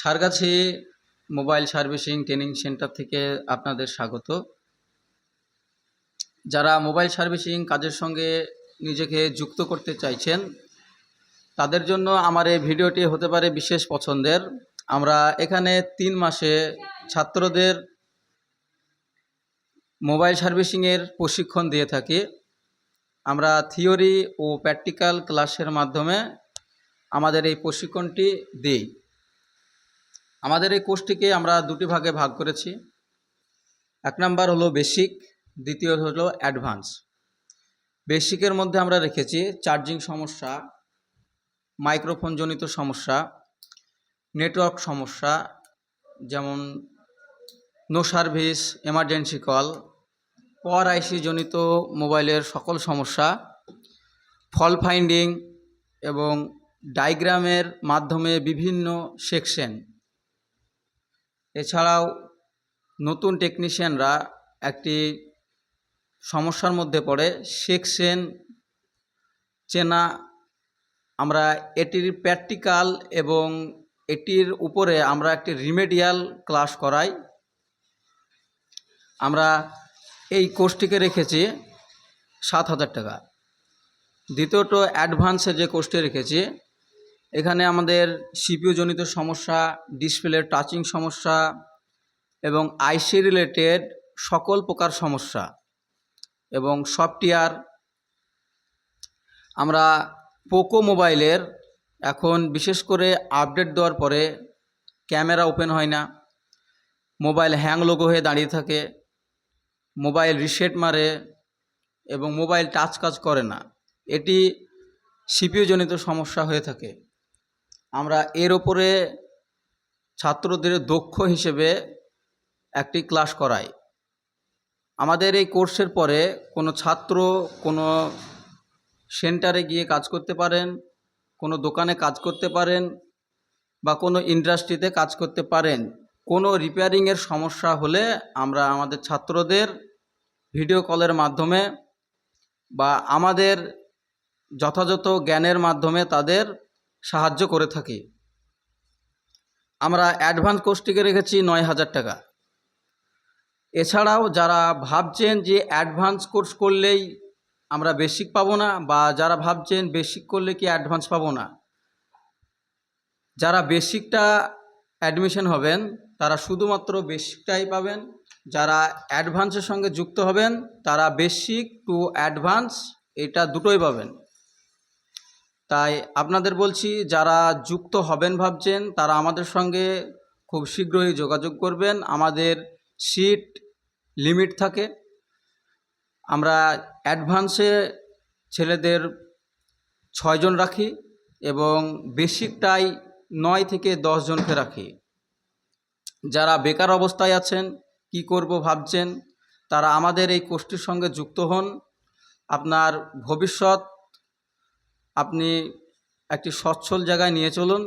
Sargachhi mobile servicing training centre থেকে আপনাদের স্বাগত। যারা মোবাইল সার্ভিসিং কাজের সঙ্গে নিজেকে যুক্ত করতে চাইছেন, তাদের জন্য আমার এই ভিডিওটি হতে পারে বিশেষ পছন্দের। আমরা এখানে তিন মাসে ছাত্রদের মোবাইল সার্ভিসিংয়ের প্রশিক্ষণ দিয়ে থাকি। আমরা থিওরি ও প্র্যাকটিক্যাল ক্লাসের মাধ্যমে আমাদের এই প্রশিক্ষণটি দিই। আমাদের এই কোর্সটিকে আমরা দুটি ভাগে ভাগ করেছি। এক নাম্বার হলো বেসিক, দ্বিতীয় হলো অ্যাডভান্স। বেসিকের মধ্যে আমরা রেখেছি চার্জিং সমস্যা, মাইক্রোফোনজনিত সমস্যা, নেটওয়ার্ক সমস্যা, যেমন no service, emergency call power IC জনিত মোবাইলের সকল সমস্যা, ফল ফাইন্ডিং এবং ডায়াগ্রামের মাধ্যমে বিভিন্ন সেকশন। এছাড়াও নতুন টেকনিশিয়ানরা একটি সমস্যার মধ্যে পড়ে। সেকশন চেনা, আমরা এটির প্র্যাকটিক্যাল এবং এটির উপরে আমরা একটি রিমেডিয়াল ক্লাস করাই। আমরা এই কোর্সটিকে রেখেছি সাত হাজার টাকা। দ্বিতীয়ত অ্যাডভান্সে যে কোর্সটি রেখেছি এখানে আমাদের সিপিইউ জনিত সমস্যা ডিসপ্লের টাচিং সমস্যা এবং আইসি রিলেটেড সকল প্রকার সমস্যা এবং সফটওয়্যার আমরা পোকো মোবাইলের এখন বিশেষ করে আপডেট দেওয়ার পরে ক্যামেরা ওপেন হয় না মোবাইল হ্যাং লোগো হয়ে দাঁড়িয়ে থাকে মোবাইল রিসেট মারে এবং মোবাইল টাচ কাজ করে না। এটি সিপিইউ জনিত সমস্যা হয়ে থাকে। আমরা এর ওপরে ছাত্রদের দক্ষ হিসেবে একটি ক্লাস করাই। আমাদের এই কোর্সের পরে কোনো ছাত্র কোনো সেন্টারে গিয়ে কাজ করতে পারেন, কোনো দোকানে কাজ করতে পারেন বা কোনো ইন্ডাস্ট্রিতে কাজ করতে পারেন, কোনো রিপেয়ারিংয়ের সমস্যা হলে আমরা আমাদের ছাত্রদের ভিডিও কলের মাধ্যমে বা আমাদের যথাযথ জ্ঞানের মাধ্যমে তাদের সাহায্য করে থাকি। আমরা অ্যাডভান্স কোর্সটিকে রেখেছি নয় হাজার টাকা। এছাড়াও যারা ভাবছেন যে অ্যাডভান্স কোর্স করলেই আমরা বেসিক পাবো না বা যারা ভাবছেন বেসিক করলে কি অ্যাডভান্স পাবো না, যারা বেসিকটা অ্যাডমিশন হবেন, তারা শুধুমাত্র বেসিকটাই পাবেন। যারা অ্যাডভান্সের সঙ্গে যুক্ত হবেন, তারা বেসিক টু অ্যাডভান্স, এটা দুটোই পাবেন। তাই আপনাদের বলছি, যারা যুক্ত হবেন ভাবছেন, তারা আমাদের সঙ্গে খুব শীঘ্রই যোগাযোগ করবেন। আমাদের সিট লিমিট থাকে। আমরা অ্যাডভান্সে ছেলেদের ছয়জন রাখি এবং বেসিকটাই নয় থেকে দশ জনকে রাখি। যারা বেকার অবস্থায় আছেন, কি করব ভাবছেন, তারা আমাদের এই কোর্সটির সঙ্গে যুক্ত হন। আপনার ভবিষ্যৎ আপনি একটি সচ্ছল জায়গায় নিয়ে চলুন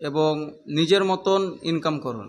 এবং নিজের মতন ইনকাম করুন।